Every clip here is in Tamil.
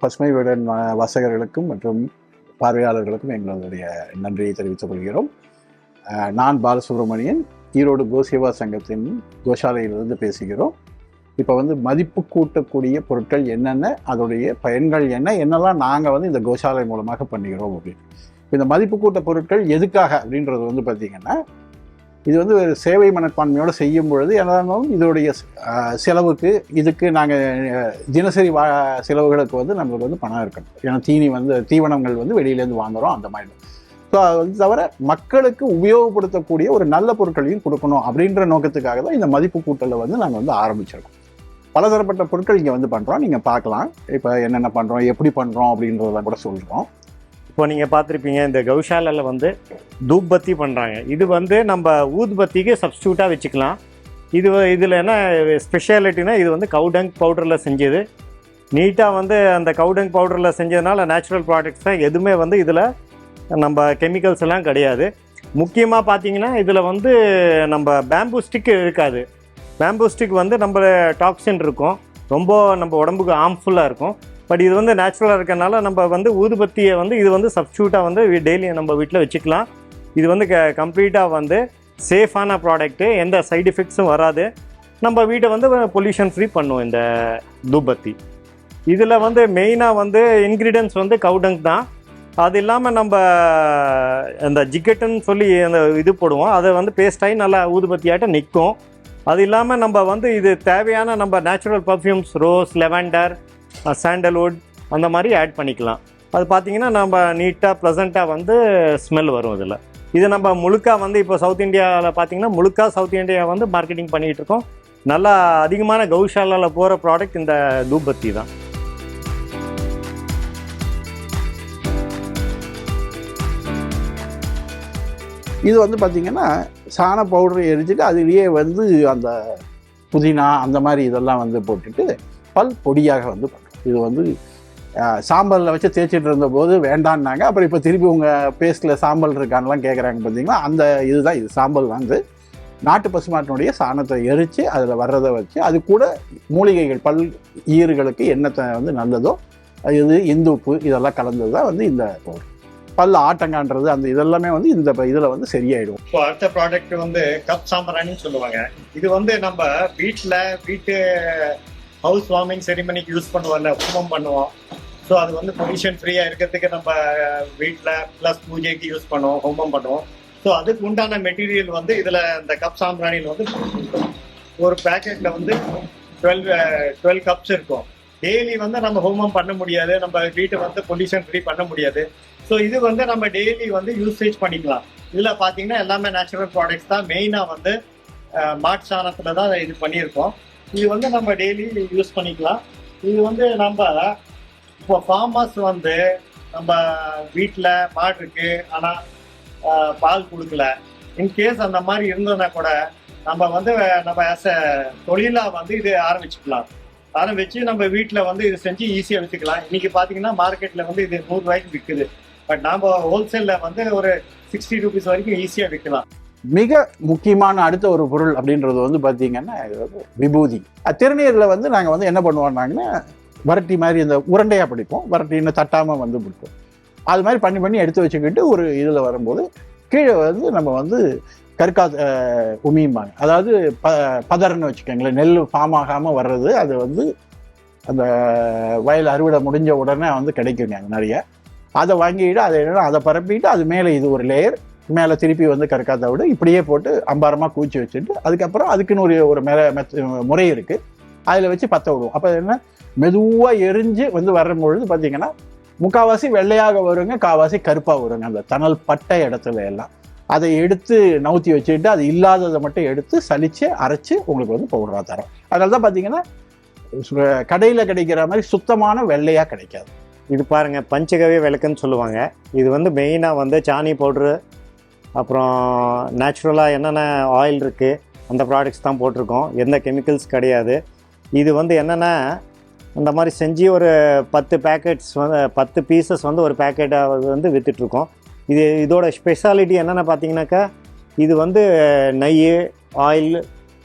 பசுமை வீடன் வாசகர்களுக்கும் மற்றும் பார்வையாளர்களுக்கும் எங்களுடைய நன்றியை தெரிவித்துக் கொள்கிறோம். நான் பாலசுப்ரமணியன் ஈரோடு கோசேவா சங்கத்தின் கோஷாலையிலிருந்து பேசுகிறோம். இப்போ வந்து மதிப்பு கூட்டக்கூடிய பொருட்கள் என்னென்ன அதோடைய பயன்கள் என்ன என்னெல்லாம் நாங்கள் வந்து இந்த கோஷாலை மூலமாக பண்ணுகிறோம் அப்படின்னு. இந்த மதிப்பு கூட்ட பொருட்கள் எதுக்காக அப்படின்றது வந்து பார்த்திங்கன்னா இது வந்து ஒரு சேவை மனப்பான்மையோடு செய்யும் பொழுது என்னதான் இதோடைய செலவுக்கு இதுக்கு நாங்கள் தினசரி வா செலவுகளுக்கு வந்து நம்மளுக்கு வந்து பணம் இருக்கணும். ஏன்னா தீனி வந்து தீவனங்கள் வந்து வெளியிலேருந்து வாங்குறோம் அந்த மாதிரி. ஸோ அது வந்து தவிர மக்களுக்கு உபயோகப்படுத்தக்கூடிய ஒரு நல்ல பொருட்களையும் கொடுக்கணும் அப்படின்ற நோக்கத்துக்காக தான் இந்த மதிப்பு கூட்டலை வந்து நாங்கள் வந்து ஆரம்பிச்சிருக்கோம். பலதரப்பட்ட பொருட்கள் இங்கே வந்து பண்ணுறோம் நீங்கள் பார்க்கலாம். இப்போ என்னென்ன பண்ணுறோம் எப்படி பண்ணுறோம் அப்படின்றத கூட சொல்கிறோம் இப்போ நீங்கள் பார்த்துருப்பீங்க இந்த கௌஷாலையில் வந்து தூப்பத்தி பண்ணுறாங்க இது வந்து நம்ம ஊதுபத்திக்கு சப்ஸ்டியூட்டாக வச்சுக்கலாம். இது இதில் என்ன ஸ்பெஷாலிட்டினா இது வந்து கவுடங் பவுடரில் செஞ்சது. நீட்டாக வந்து அந்த கவுடங் பவுடரில் செஞ்சதுனால நேச்சுரல் ப்ராடக்ட்ஸ் தான் எதுவுமே வந்து இதில் நம்ம கெமிக்கல்ஸ் எல்லாம் கிடையாது. முக்கியமாக பார்த்தீங்கன்னா இதில் வந்து நம்ம பேம்பூ ஸ்டிக் இருக்காது. பேம்பூ ஸ்டிக் வந்து நம்ம டாக்ஸின் இருக்கும். ரொம்ப நம்ம உடம்புக்கு ஹார்ம்ஃபுல்லாக இருக்கும். பட் இது வந்து நேச்சுரலாக இருக்கறனால நம்ம வந்து ஊதுபத்தியை வந்து இது வந்து சப்ஸ்டியூட்டாக வந்து டெய்லி நம்ம வீட்டில் வச்சுக்கலாம். இது வந்து க கம்ப்ளீட்டாக வந்து சேஃபான ப்ராடக்ட்டு எந்த சைடு எஃபெக்ட்ஸும் வராது. நம்ம வீட்டை வந்து பொல்யூஷன் ஃப்ரீ பண்ணும் இந்த தூபத்தி. இதில் வந்து மெயினாக வந்து இன்க்ரீடியன்ஸ் வந்து கவுடங் தான். அது இல்லாமல் நம்ம அந்த ஜிக்கெட்டுன்னு சொல்லி அந்த இது போடுவோம். அதை வந்து பேஸ்டாகி நல்லா ஊதுபத்தியாட்ட நிற்கும். அது இல்லாமல் நம்ம வந்து இது தேவையான நம்ம natural perfumes rose lavender sandalwood அந்த மாதிரி ஆட் பண்ணிக்கலாம். அது பார்த்தீங்கன்னா நம்ம நீட்டாக ப்ளசண்ட்டாக வந்து ஸ்மெல் வரும் இதில். இது நம்ம முழுக்கா வந்து இப்போ சவுத் இந்தியாவில் பார்த்தீங்கன்னா முழுக்கா சவுத் இந்தியா வந்து மார்க்கெட்டிங் பண்ணிகிட்டு இருக்கோம். நல்லா அதிகமான கௌஷாலாவில் போகிற ப்ராடக்ட் இந்த தூபத்தி தான். இது வந்து பார்த்திங்கன்னா சாண பவுடர் எரிச்சிட்டு அதுலேயே வந்து அந்த புதினா அந்த மாதிரி இதெல்லாம் வந்து போட்டுட்டு பல் பொடியாக வந்து பண்ணுறோம் இது வந்து சாம்பலில் வச்சு தேய்ச்சிட்டு இருந்தபோது வேண்டான்னாங்க. அப்புறம் இப்போ திருப்பி உங்கள் பேஸ்ட்டில் சாம்பல் இருக்கான்லாம் கேட்குறாங்க பார்த்தீங்களா அந்த இதுதான் இது சாம்பல் வந்து நாட்டு பசுமாட்டினுடைய சாணத்தை எரித்து அதில் வர்றதை வச்சு அது கூட மூலிகைகள் பல் ஈறுகளுக்கு என்னத்தை வந்து நல்லதோ இது இந்துப்பு இதெல்லாம் கலந்தது தான் வந்து இந்த பல் ஆட்டங்கான்றது அந்த இதெல்லாமே வந்து இந்த இதில் வந்து சரியாயிடும். இப்போ அடுத்த ப்ராடக்ட் வந்து கப் சாம்பிராணின்னு சொல்லுவாங்க. இது வந்து நம்ம வீட்டில் வீட்டு ஹவுஸ் வார்மிங் செரிமனிக்கு யூஸ் பண்ணுவோம்ல ஹோமம் பண்ணுவோம். ஸோ அது வந்து பொல்யூஷன் ஃப்ரீயாக இருக்கிறதுக்கு நம்ம வீட்டில் ப்ளஸ் பூஜைக்கு யூஸ் பண்ணுவோம் ஹோமம் பண்ணுவோம். ஸோ அதுக்கு உண்டான மெட்டீரியல் வந்து இதில் இந்த கப் சாம்பிராணியில் வந்து ஒரு பேக்கெட்டில் வந்து டுவெல் டுவெல் கப்ஸ் இருக்கும். டெய்லி வந்து நம்ம ஹோமம் பண்ண முடியாது. நம்ம வீட்டை வந்து பொல்யூஷன் ஃப்ரீ பண்ண முடியாது. ஸோ இது வந்து நம்ம டெய்லி வந்து யூசேஜ் பண்ணிக்கலாம். இதில் பார்த்தீங்கன்னா எல்லாமே நேச்சுரல் ப்ராடக்ட்ஸ் தான். மெயினாக வந்து மாட்டு சாணத்தில் தான் இது பண்ணியிருக்கோம். இது வந்து நம்ம டெய்லி யூஸ் பண்ணிக்கலாம். இது வந்து நம்ம இப்போ ஃபார்மர்ஸ் வந்து நம்ம வீட்டில் மாடு இருக்கு ஆனால் பால் கொடுக்கல. இன்கேஸ் அந்த மாதிரி இருந்ததுன்னா கூட நம்ம வந்து நம்ம ஆஸ் அ தொழிலாக வந்து இது ஆரம்பிச்சுக்கலாம். ஆரம்பிச்சு நம்ம வீட்டில் வந்து இது செஞ்சு ஈஸியாக விற்றுக்கலாம் இன்னைக்கு பார்த்தீங்கன்னா மார்க்கெட்டில் வந்து இது நூறுரூவாய்க்கு விற்குது பட் நாம ஹோல்சேலில் வந்து ஒரு சிக்ஸ்டி ருபீஸ் வரைக்கும் ஈஸியாக விற்கலாம் மிக முக்கியமான அடுத்த ஒரு பொருள் அப்படின்றது வந்து பார்த்தீங்கன்னா விபூதி. திருநீரில் வந்து நாங்கள் வந்து என்ன பண்ணுவோம்னாங்கன்னா வரட்டி மாதிரி இந்த உருண்டையாக பிடிப்போம். வரட்டின்னு தட்டாமல் வந்து பிடிப்போம். அது மாதிரி பண்ணி பண்ணி எடுத்து வச்சுக்கிட்டு ஒரு இதில் வரும்போது கீழே வந்து நம்ம வந்து கற்கா உமியும்பாங்க. அதாவது ப பதர்னு வச்சுக்கோங்களேன். நெல் ஃபார்ம் ஆகாமல் வர்றது அது வந்து அந்த வயல் அறுவடை முடிஞ்ச உடனே வந்து கிடைக்குங்க அங்க நிறைய. அதை வாங்கிட்டு அதை என்னன்னா அதை பரப்பிட்டு அது மேலே இது ஒரு லேயர். மேலே திருப்பி வந்து கற்காத்த விட இப்படியே போட்டு அம்பாரமாக கூச்சி வச்சுட்டு அதுக்கப்புறம் அதுக்குன்னு ஒரு ஒரு மெர மெத் முறை இருக்குது அதில் வச்சு பற்ற விடுவோம். அப்போ என்ன? மெதுவாக எரிஞ்சு வந்து வரும்பொழுது பார்த்தீங்கன்னா முக்காவாசி வெள்ளையாக வருங்க காவாசி கருப்பாக வருங்க. அந்த தணல் பட்ட இடத்துல எல்லாம். அதை எடுத்து நவுத்தி வச்சுட்டு அது இல்லாததை மட்டும் எடுத்து சலித்து அரைச்சி உங்களுக்கு வந்து பவுடராக தரோம். அதனால தான் பார்த்தீங்கன்னா கடையில் கிடைக்கிற மாதிரி சுத்தமான வெள்ளையாக கிடைக்காது. இது பாருங்கள் பஞ்சகவிய விளக்குன்னு சொல்லுவாங்க. இது வந்து மெயினாக வந்து சாணி பவுட்ரு அப்புறம் நேச்சுரலாக என்னென்ன ஆயில் இருக்குது அந்த ப்ராடக்ட்ஸ் தான் போட்டிருக்கோம். எந்த கெமிக்கல்ஸ் கிடையாது. இது வந்து என்னென்னா இந்த மாதிரி செஞ்சு ஒரு பத்து பேக்கெட்ஸ் வந்து பத்து பீசஸ் வந்து ஒரு பேக்கெட்டாக வந்து விற்றுட்ருக்கோம் இது இதோட ஸ்பெஷாலிட்டி என்னென்னு பார்த்தீங்கன்னாக்கா இது வந்து நெய் ஆயில்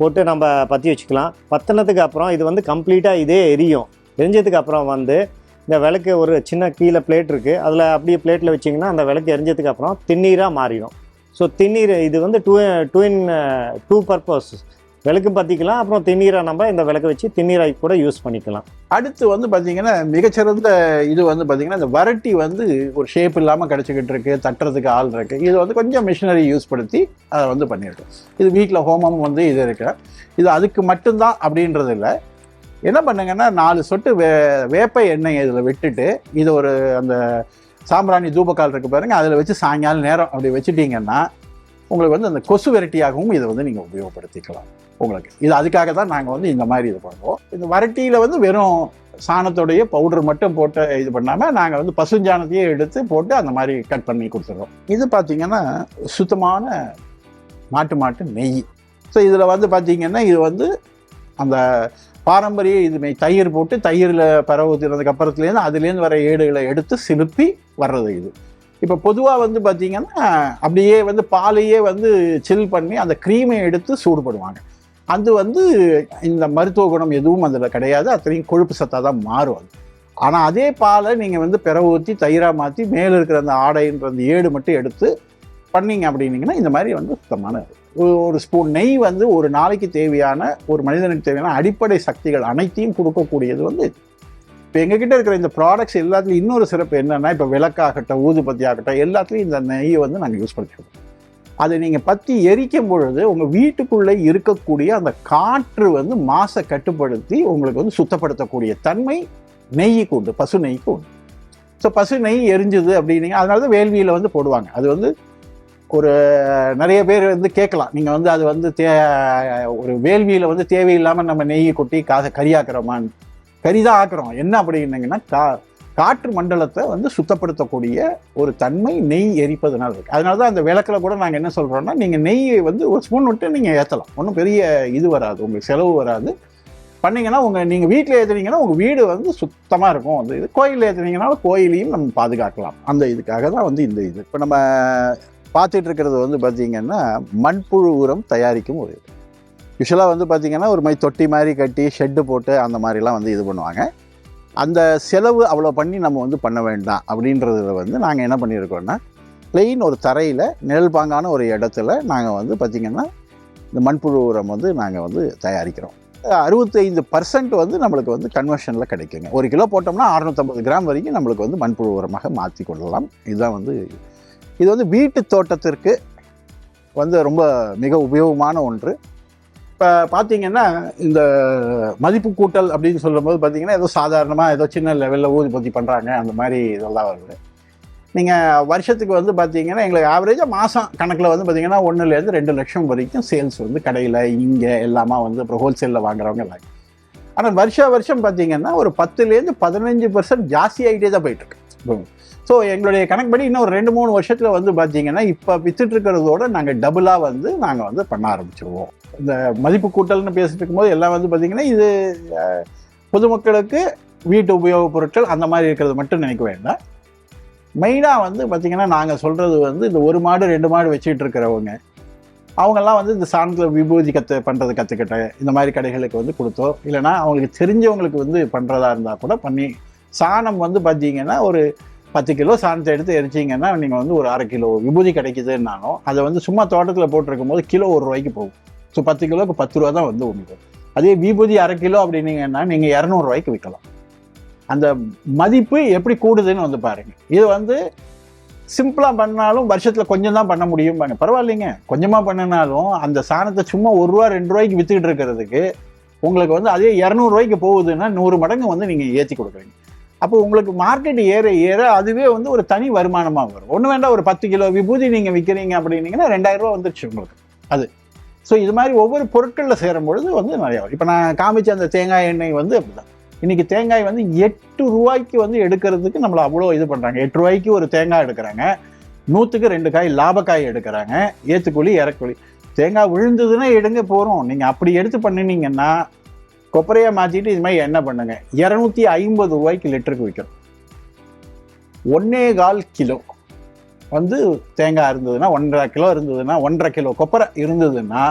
போட்டு நம்ம பற்றி வச்சுக்கலாம். பத்தினதுக்கு அப்புறம் இது வந்து கம்ப்ளீட்டாக இதே எரியும். எரிஞ்சதுக்கு அப்புறம் வந்து இந்த விளக்கு ஒரு சின்ன கீழே பிளேட் இருக்குது அதில் அப்படியே பிளேட்டில் வச்சிங்கன்னா அந்த விளக்கு எரிஞ்சதுக்கு அப்புறம் திண்ணீராக மாறிடும். ஸோ திண்ணீர் இது வந்து two two in two purpose விளக்கு பற்றிக்கலாம் அப்புறம் திண்ணீரை நம்ம இந்த விளக்கு வச்சு திண்ணீராய் கூட யூஸ் பண்ணிக்கலாம். அடுத்து வந்து பார்த்தீங்கன்னா மிகச்சிறந்த இது வந்து பார்த்தீங்கன்னா இந்த வரட்டி வந்து ஒரு ஷேப் இல்லாமல் கிடச்சிக்கிட்டு இருக்கு தட்டுறதுக்கு ஆள் இருக்குது இது வந்து கொஞ்சம் மிஷினரி யூஸ் படுத்தி அதை வந்து பண்ணியிருக்கோம். இது வீட்டில் ஹோமம் வந்து இது இருக்கு. இது அதுக்கு மட்டும்தான் அப்படின்றது இல்லை. என்ன பண்ணுங்கன்னா நாலு சொட்டு வே வேப்ப எண்ணெய் இதில் விட்டுட்டு இது ஒரு அந்த சாம்பிராணி தூபக்கால் இருக்கு பாருங்க. அதில் வச்சு சாயங்காலம் நேரம் அப்படி வச்சுட்டீங்கன்னா உங்களுக்கு வந்து அந்த கொசு வெரைட்டியாகவும் இதை வந்து நீங்கள் உபயோகப்படுத்திக்கலாம். உங்களுக்கு. இது அதுக்காக தான் நாங்கள் வந்து இந்த மாதிரி இது பண்ணுவோம். இந்த வரட்டியில் வந்து வெறும் சாணத்தோடைய பவுடர் மட்டும் போட்டு இது பண்ணாமல் நாங்கள் வந்து பசுஞ்சாணத்தையே எடுத்து போட்டு அந்த மாதிரி கட் பண்ணி கொடுத்துருவோம் இது பார்த்தீங்கன்னா சுத்தமான மாட்டு மாட்டு நெய். ஸோ இதில் வந்து பார்த்தீங்கன்னா இது வந்து அந்த பாரம்பரிய இதுமே தயிர் போட்டு தயிரில் பரவ அப்புறத்துலேருந்து அதுலேருந்து வர ஏடுகளை எடுத்து சிலுப்பி வர்றது இது. இப்போ பொதுவாக வந்து பார்த்தீங்கன்னா அப்படியே வந்து பாலையே வந்து சில் பண்ணி அந்த க்ரீமை எடுத்து சூடுபடுவாங்க. அது வந்து இந்த மருத்துவ குணம் எதுவும் அதில் கிடையாது. அத்தனையும் கொழுப்பு சத்தாக தான் மாறும் அது. ஆனால் அதே பாலை நீங்கள் வந்து பிற ஊற்றி தயிராக மாற்றி மேலே இருக்கிற அந்த ஆடைன்ற அந்த ஏடு மட்டும் எடுத்து பண்ணிங்க அப்படின்னீங்கன்னா இந்த மாதிரி வந்து சுத்தமான ஒரு- ஒரு ஸ்பூன் நெய் வந்து ஒரு நாளைக்கு தேவையான ஒரு மனிதனுக்கு தேவையான அடிப்படை சக்திகள் அனைத்தையும் கொடுக்கக்கூடியது வந்து இது. இப்போ எங்ககிட்ட இருக்கிற இந்த ப்ராடக்ட்ஸ் எல்லாத்துலையும் இன்னொரு சிறப்பு என்னென்னா இப்போ விளக்காகட்டும் ஊதுபத்தி ஆகட்டும் எல்லாத்துலேயும் இந்த நெய்யை வந்து நாங்கள் யூஸ் பண்ணிக்கிறோம். அதை நீங்கள் பற்றி எரிக்கும் பொழுது உங்கள் வீட்டுக்குள்ளே இருக்கக்கூடிய அந்த காற்று வந்து மாசை கட்டுப்படுத்தி உங்களுக்கு வந்து சுத்தப்படுத்தக்கூடிய தன்மை நெய்க்கு உண்டு பசு நெய்க்கு உண்டு. ஸோ பசு நெய் எரிஞ்சுது அப்படின்னீங்க அதனால தான் வேள்வியில் வந்து போடுவாங்க. அது வந்து ஒரு நிறைய பேர் வந்து கேட்கலாம். நீங்கள் வந்து அது வந்து தே ஒரு வேள்வியில் வந்து தேவையில்லாமல் நம்ம நெய்யை கொட்டி காசை கரியாக்குறோமான்னு. பெரிதாக ஆக்குறோம் என்ன அப்படின்னீங்கன்னா கா காற்று மண்டலத்தை வந்து சுத்தப்படுத்தக்கூடிய ஒரு தன்மை நெய் எரிப்பதுனால இருக்குது அதனால தான் அந்த விளக்கில் கூட நாங்கள் என்ன சொல்கிறோன்னா நீங்கள் நெய் வந்து ஒரு ஸ்பூன் விட்டு நீங்கள் ஏற்றலாம் ஒன்றும் பெரிய இது வராது. உங்களுக்கு செலவு வராது. பண்ணீங்கன்னா உங்கள் நீங்கள் வீட்டில் ஏற்றுனீங்கன்னா உங்கள் வீடு வந்து சுத்தமாக இருக்கும். வந்து இது கோயிலில் ஏற்றுனீங்கனாலும் கோயிலையும் நம்ம பாதுகாக்கலாம். அந்த இதுக்காக தான் வந்து இந்த இது. இப்போ நம்ம பார்த்துட்டு இருக்கிறது வந்து பார்த்தீங்கன்னா மண்புழு உரம் தயாரிக்கும் ஒரு இது. யூஸ்வலாக வந்து பார்த்தீங்கன்னா ஒரு மாதிரி தொட்டி மாதிரி கட்டி ஷெட்டு போட்டு அந்த மாதிரிலாம் வந்து இது பண்ணுவாங்க. அந்த செலவு அவ்வளோ பண்ணி நம்ம வந்து பண்ண வேண்டாம் அப்படின்றதுல வந்து நாங்கள் என்ன பண்ணியிருக்கோன்னா பிளெயின் ஒரு தரையில் நிழல் பாங்கான ஒரு இடத்துல நாங்கள் வந்து பார்த்திங்கன்னா இந்த மண்புழு உரம் வந்து நாங்கள் வந்து தயாரிக்கிறோம். அறுபத்தைந்து பர்சன்ட் வந்து நம்மளுக்கு வந்து கன்வர்ஷனில் கிடைக்குங்க. ஒரு கிலோ போட்டோம்னா அறுநூத்தம்பது கிராம் வரைக்கும் நம்மளுக்கு வந்து மண்புழு உரமாக மாற்றி கொள்ளலாம். இதுதான் வந்து இது வந்து வீட்டு தோட்டத்திற்கு வந்து ரொம்ப மிக உபயோகமான ஒன்று. இப்போ பார்த்தீங்கன்னா இந்த மதிப்பு கூட்டல் அப்படின்னு சொல்லும்போது பார்த்தீங்கன்னா ஏதோ சாதாரணமாக ஏதோ சின்ன லெவலில் ஊதுபத்தி பண்ணுறாங்க அந்த மாதிரி இதெல்லாம் வருது. நீங்கள் வருஷத்துக்கு வந்து பார்த்தீங்கன்னா எங்களுக்கு ஆவரேஜாக மாதம் கணக்கில் வந்து பார்த்தீங்கன்னா ஒன்றுலேருந்து ரெண்டு லட்சம் வரைக்கும் சேல்ஸ் வந்து கடையில் இங்கே எல்லாமே வந்து அப்புறம் ஹோல்சேலில் வாங்குறவங்க எல்லாம். ஆனால் வருஷா வருஷம் பார்த்தீங்கன்னா ஒரு பத்துலேருந்து பதினஞ்சு பர்சன்ட் ஜாஸ்தி ஆகிட்டே தான் போயிட்டுருக்கு ஸோ எங்களுடைய கணக்கு படி இன்னும் ரெண்டு மூணு வருஷத்தில் வந்து பார்த்தீங்கன்னா இப்போ வித்துட்டு இருக்கிறதோட நாங்கள் டபுளாக வந்து நாங்கள் வந்து பண்ண ஆரம்பிச்சிருவோம். இந்த மதிப்பு கூட்டல்னு பேசிட்டு இருக்கும்போது எல்லாம் வந்து பார்த்தீங்கன்னா இது பொதுமக்களுக்கு வீட்டு உபயோகப் பொருட்கள் அந்த மாதிரி இருக்கிறது மட்டும் நினைக்க வேண்டாம். மெயினாக வந்து பார்த்திங்கன்னா நாங்கள் சொல்கிறது வந்து இந்த ஒரு மாடு ரெண்டு மாடு வச்சுக்கிட்டு இருக்கிறவங்க அவங்கெல்லாம் வந்து இந்த சாணத்தில் விபூதி கற்று பண்ணுறது கற்றுக்கிட்டேன் இந்த மாதிரி கடைகளுக்கு வந்து கொடுத்தோம். இல்லைன்னா அவங்களுக்கு தெரிஞ்சவங்களுக்கு வந்து பண்ணுறதா இருந்தால் கூட பண்ணி சாணம் வந்து பார்த்தீங்கன்னா ஒரு பத்து கிலோ சாணத்தை எடுத்து எரிச்சிங்கன்னா நீங்கள் வந்து ஒரு அரை கிலோ விபூதி கிடைக்குதுன்னாலும் அதை வந்து சும்மா தோட்டத்தில் போட்டிருக்கும் போது கிலோ ஒரு ரூபாய்க்கு போகும். ஸோ பத்து கிலோக்கு பத்து ரூபா தான் வந்து உங்களுக்கு அதே விபூதி அரை கிலோ அப்படின்னீங்கன்னா நீங்கள் இரநூறுவாய்க்கு விற்கலாம் அந்த மதிப்பு எப்படி கூடுதுன்னு வந்து பாருங்கள் இது வந்து சிம்பிளாக பண்ணாலும் வருஷத்தில் கொஞ்சம் தான் பண்ண முடியும். பரவாயில்லைங்க. கொஞ்சமாக பண்ணினாலும் அந்த சாணத்தை சும்மா ஒரு ரூபா ரெண்டு ரூபாய்க்கு விற்றுக்கிட்டு இருக்கிறதுக்கு உங்களுக்கு வந்து அதே இரநூறுவாய்க்கு போகுதுன்னா நூறு மடங்கு வந்து நீங்கள் ஏற்றி கொடுக்குறீங்க. அப்போ உங்களுக்கு மார்க்கெட் ஏற ஏற அதுவே வந்து ஒரு தனி வருமானமாக வரும். ஒன்று வேண்டாம் ஒரு பத்து கிலோ விபூதி நீங்கள் விற்கிறீங்க அப்படின்னீங்கன்னா ரெண்டாயிரம் ரூபா வந்துருச்சு உங்களுக்கு. அது. ஸோ இது மாதிரி ஒவ்வொரு பொருட்களில் சேரும் பொழுது வந்து நிறையா வரும். இப்போ நான் காமிச்ச அந்த தேங்காய் எண்ணெய் வந்து அப்படிதான். இன்னைக்கு தேங்காய் வந்து எட்டு ரூபாய்க்கு வந்து எடுக்கிறதுக்கு நம்மளை அவ்வளோ இது பண்ணுறாங்க எட்டு ரூபாய்க்கு ஒரு தேங்காய் எடுக்கிறாங்க. நூற்றுக்கு ரெண்டு காய் லாபக்காய் எடுக்கிறாங்க. ஏற்றுக்கூலி இறக்குழி. தேங்காய் விழுந்ததுன்னா எடுங்க போகிறோம் நீங்கள் அப்படி எடுத்து பண்ணினீங்கன்னா கொப்பரையாக மாற்றிட்டு இது மாதிரி என்ன பண்ணுங்க? இரநூத்தி ஐம்பது ரூபாய்க்கு லிட்டருக்கு விற்கிறோம். ஒன்னே கால் கிலோ வந்து தேங்காய் இருந்ததுன்னா ஒன்றரை கிலோ இருந்ததுன்னா ஒன்றரை கிலோ கொப்பரை இருந்ததுன்னா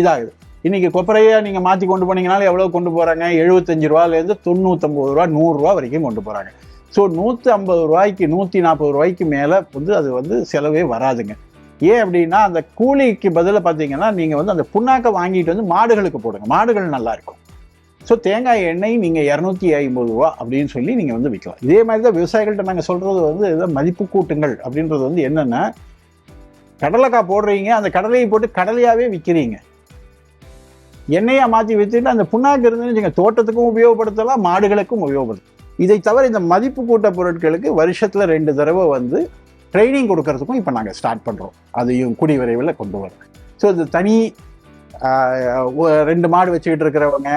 இதாகுது. இன்றைக்கி கொப்பரையை நீங்கள் மாற்றி கொண்டு போனீங்கனாலும் எவ்வளோ கொண்டு போகிறாங்க எழுபத்தஞ்சு ரூபாலேருந்து தொண்ணூற்றம்பது ரூபா நூறுரூவா வரைக்கும் கொண்டு போகிறாங்க ஸோ நூற்றி ஐம்பது ரூபாய்க்கு நூற்றி நாற்பது ரூபாய்க்கு மேலே வந்து அது வந்து செலவே வராதுங்க. ஏன் அப்படின்னா அந்த கூலிக்கு பதிலாக பார்த்தீங்கன்னா நீங்கள் வந்து அந்த புண்ணாக்கை வாங்கிட்டு வந்து மாடுகளுக்கு போடுங்க. மாடுகள் நல்லாயிருக்கும் ஸோ தேங்காய் எண்ணெய் நீங்கள் இரநூத்தி ஐம்பது ரூபா அப்படின்னு சொல்லி நீங்கள் வந்து விற்கலாம் இதே மாதிரி தான் விவசாயிகள்கிட்ட நாங்கள் சொல்கிறது வந்து இதை மதிப்பு கூட்டுங்கள் அப்படின்றது வந்து என்னென்னா கடலைக்காய் போடுறீங்க அந்த கடலையை போட்டு கடலையாகவே விற்கிறீங்க எண்ணெயாக மாற்றி விற்றுட்டு அந்த புண்ணாக்கு இருந்துன்னு நீங்கள் தோட்டத்துக்கும் உபயோகப்படுத்தலாம் மாடுகளுக்கும் உபயோகப்படுத்தலாம். இதை தவிர இந்த மதிப்பு கூட்ட பொருட்களுக்கு வருஷத்தில் ரெண்டு தடவை வந்து ட்ரைனிங் கொடுக்கறதுக்கும் இப்போ நாங்கள் ஸ்டார்ட் பண்ணுறோம் அதையும் கூடி விரைவில் கொண்டு வரோம் ஸோ இது தனி ரெண்டு மாடு வச்சுக்கிட்டு இருக்கிறவங்க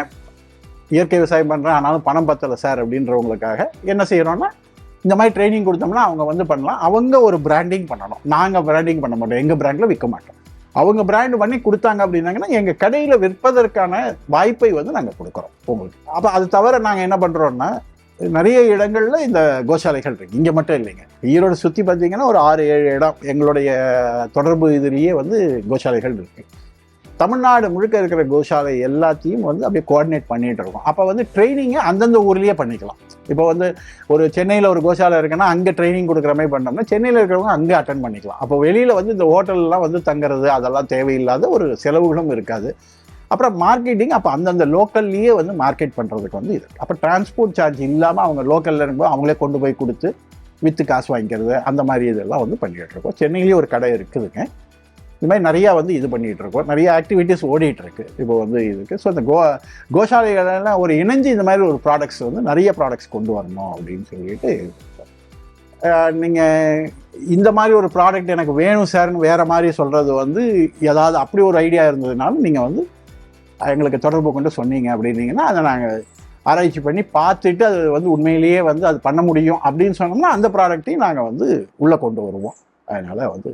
இயற்கை விவசாயம் பண்ணுறேன் ஆனாலும் பணம் பத்தலை சார் அப்படின்றவங்களுக்காக என்ன செய்கிறோன்னா இந்த மாதிரி ட்ரைனிங் கொடுத்தோம்னா அவங்க வந்து பண்ணலாம். அவங்க ஒரு பிராண்டிங் பண்ணணும். நாங்கள் பிராண்டிங் பண்ண மாட்டோம். எங்கள் பிராண்டில் விற்க மாட்டோம். அவங்க பிராண்ட் பண்ணி கொடுத்தாங்க அப்படின்னாங்கன்னா எங்கள் கடையில் விற்பதற்கான வாய்ப்பை வந்து நாங்கள் கொடுக்குறோம் உங்களுக்கு. அப்போ அது தவிர நாங்கள் என்ன பண்ணுறோன்னா நிறைய இடங்களில் இந்த கோசாலைகள் இருக்குது இங்கே மட்டும் இல்லைங்க. ஈரோடு சுற்றி பார்த்தீங்கன்னா ஒரு ஆறு ஏழு இடம் எங்களுடைய தொடர்பு இதுலேயே வந்து கோசாலைகள் இருக்குது தமிழ்நாடு முழுக்க இருக்கிற கோஷாலை எல்லாத்தையும் வந்து அப்படியே கோஆர்டினேட் பண்ணிட்டு இருக்கோம். அப்போ வந்து ட்ரைனிங்கை அந்தந்த ஊர்லேயே பண்ணிக்கலாம். இப்போ வந்து ஒரு சென்னையில் ஒரு கோஷாலை இருக்குன்னா அங்கே ட்ரைனிங் கொடுக்குற மாதிரி பண்ணோம்னா சென்னையில் இருக்கிறவங்க அங்கே அட்டன் பண்ணிக்கலாம். அப்போ வெளியில் வந்து இந்த ஹோட்டல்லாம் வந்து தங்குறது அதெல்லாம் தேவையில்லாத ஒரு செலவுகளும் இருக்காது. அப்புறம் மார்க்கெட்டிங் அப்போ அந்தந்த லோக்கல்லையே வந்து மார்க்கெட் பண்ணுறதுக்கு வந்து இது. அப்போ டிரான்ஸ்போர்ட் சார்ஜ் இல்லாமல் அவங்க லோக்கலில் இருக்கும்போது அவங்களே கொண்டு போய் கொடுத்து விற்று காசு வாங்கிக்கிறது அந்த மாதிரி இதெல்லாம் வந்து பண்ணிகிட்டு இருக்கோம். சென்னையிலேயே ஒரு கடை இருக்குதுங்க. இந்த மாதிரி நிறையா வந்து இது பண்ணிகிட்டு இருக்கோம் நிறைய ஆக்டிவிட்டீஸ் ஓடிட்டு இருக்கு இப்போ வந்து இதுக்கு. ஸோ இந்த கோ கோஷாலைகளெல்லாம் ஒரு இணைஞ்சு இந்த மாதிரி ஒரு ப்ராடக்ட்ஸ் வந்து நிறைய ப்ராடக்ட்ஸ் கொண்டு வரணும் அப்படின்னு சொல்லிட்டு நீங்கள் இந்த மாதிரி ஒரு ப்ராடக்ட் எனக்கு வேணும் சார்னு வேறு மாதிரி சொல்கிறது வந்து ஏதாவது அப்படி ஒரு ஐடியா இருந்ததுனாலும் நீங்கள் வந்து எங்களுக்கு தொடர்பு கொண்டு சொன்னீங்க அப்படின்னீங்கன்னா அதை நாங்கள் ஆராய்ச்சி பண்ணி பார்த்துட்டு அது வந்து உண்மையிலேயே வந்து அது பண்ண முடியும் அப்படின்னு சொன்னோம்னா அந்த ப்ராடக்ட்டையும் நாங்கள் வந்து உள்ளே கொண்டு வருவோம். அதனால் வந்து